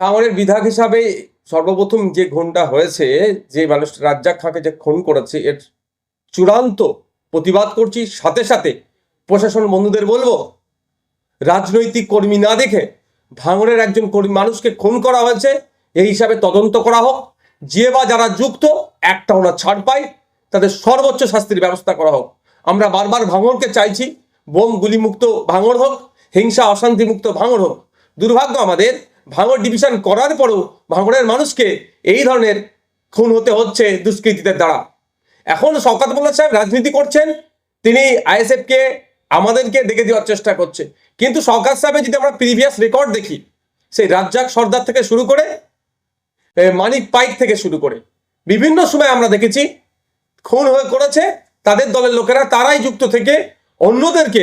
ভাঙড়ের বিধায়ক হিসাবে সর্বপ্রথম যে খুনটা হয়েছে, যে মানুষ রাজ্জাক খাঁকে যে খুন করেছে, এর চূড়ান্ত প্রতিবাদ করছি। সাথে সাথে প্রশাসন বন্ধুদের বলব, রাজনৈতিক কর্মী না দেখে ভাঙড়ের একজন কর্মী মানুষকে খুন করা হয়েছে, এই হিসাবে তদন্ত করা হোক। যে বা যারা যুক্ত, একটা ওনা ছাড় পায়, তাদের সর্বোচ্চ শাস্তির ব্যবস্থা করা হোক। আমরা বারবার ভাঙড়কে চাইছি, বোম গুলিমুক্ত ভাঙড় হোক, হিংসা অশান্তিমুক্ত ভাঙড় হোক। দুর্ভাগ্য আমাদের ভাঙড় ডিভিশন করার পরেও ভাঙড়ের মানুষকে এই ধরনের খুন হতে হচ্ছে দুষ্কৃতীদের দ্বারা। এখন শওকাত মোল্লা সাহেব রাজনীতি করছেন, তিনি আইএসএফকে, আমাদেরকে দেখে দেওয়ার চেষ্টা করছে। কিন্তু শওকাত সাহেবের যদি আমরা প্রিভিয়াস রেকর্ড দেখি, সেই রাজ্জাক সর্দার থেকে শুরু করে মানিক পাইক থেকে শুরু করে, বিভিন্ন সময় আমরা দেখেছি, খুন হয়ে করেছে, তাদের দলের লোকেরা, তারাই যুক্ত থেকে অন্যদেরকে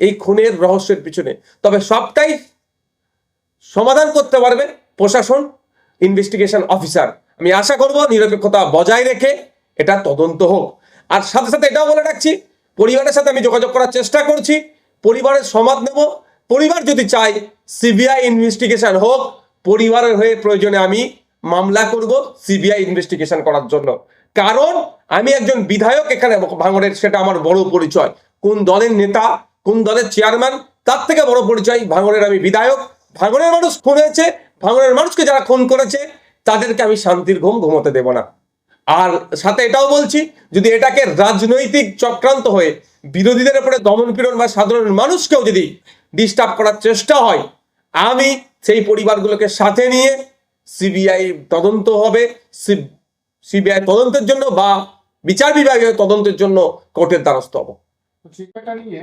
এই খুনের রহস্যের পিছনে। তবে সবটাই সমাধান করতে পারবে প্রশাসন ইনভেস্টিগেশন অফিসার আমি আশা করব নিরপেক্ষতা বজায় রেখে এটা তদন্ত হোক। আর সাথে সাথে এটাও বলে রাখছি, পরিবারের সাথে আমি যোগাযোগ করার চেষ্টা করছি, পরিবারের সমাদ নেব। পরিবার যদি চায় সিবিআই ইনভেস্টিগেশন হোক, পরিবারের হয়ে প্রয়োজনে আমি মামলা করব সিবিআই ইনভেস্টিগেশন করার জন্য। কারণ আমি একজন বিধায়ক এখানে ভাঙড়ের, সেটা আমার বড় পরিচয়। কোন দলের নেতা কোন দলের চেয়ারম্যান তার থেকে বড় পরিচয় ভাঙনের আমি বিধায়ক। ভাঙড়ের মানুষ খুন হয়েছে, ভাঙড়ের মানুষকে যারা খুন করেছে, তাদেরকে আমি শান্তির ঘুম ঘুমোতে দেব না। আর সাথে এটাও বলছি, যদি এটাকে রাজনৈতিক চক্রান্ত হয়ে বিরোধীদের উপরে দমন পীড়ন বা সাধারণ মানুষকেও যদি ডিস্টার্ব করার চেষ্টা হয়, আমি সেই পরিবারগুলোকে সাথে নিয়ে সিবিআই তদন্ত হবে। সিবিআই তদন্তের জন্য বা বিচার বিভাগীয় তদন্তের জন্য কোর্টের দ্বারস্থ হব। নিয়ে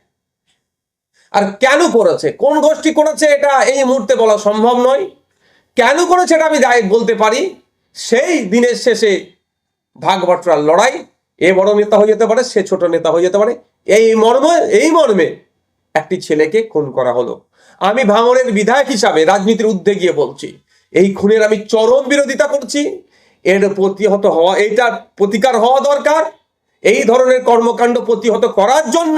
আর কেন করেছে? কোন গোষ্ঠী করেছে এটা এই মুহূর্তে বলা সম্ভব নয়। কেন করেছে এটা আমি দায় বলতে পারি। সেই দিনের শেষে ভাগ বাটরার লড়াই, এ বড় নেতা হয়ে যেতে পারে, সে ছোট নেতা হয়ে যেতে পারে। এই মর্মে এই মর্মে একটি ছেলেকে খুন করা হলো। আমি ভাঙড়ের বিধায়ক হিসাবে রাজনীতির ঊর্ধ্বে গিয়ে বলছি, এই খুনের আমি চরম বিরোধিতা করছি। এর প্রতিহত হওয়া, এইটার প্রতিকার হওয়া দরকার। এই ধরনের কর্মকাণ্ড প্রতিহত করার জন্য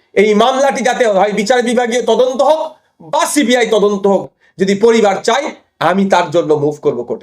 এই মামলাটি যাতে হয়, বিচার বিভাগীয় তদন্ত হোক বা সিবিআই তদন্ত হোক, যদি পরিবার চাই আমি তার জন্য মুভ করব কোর্টে।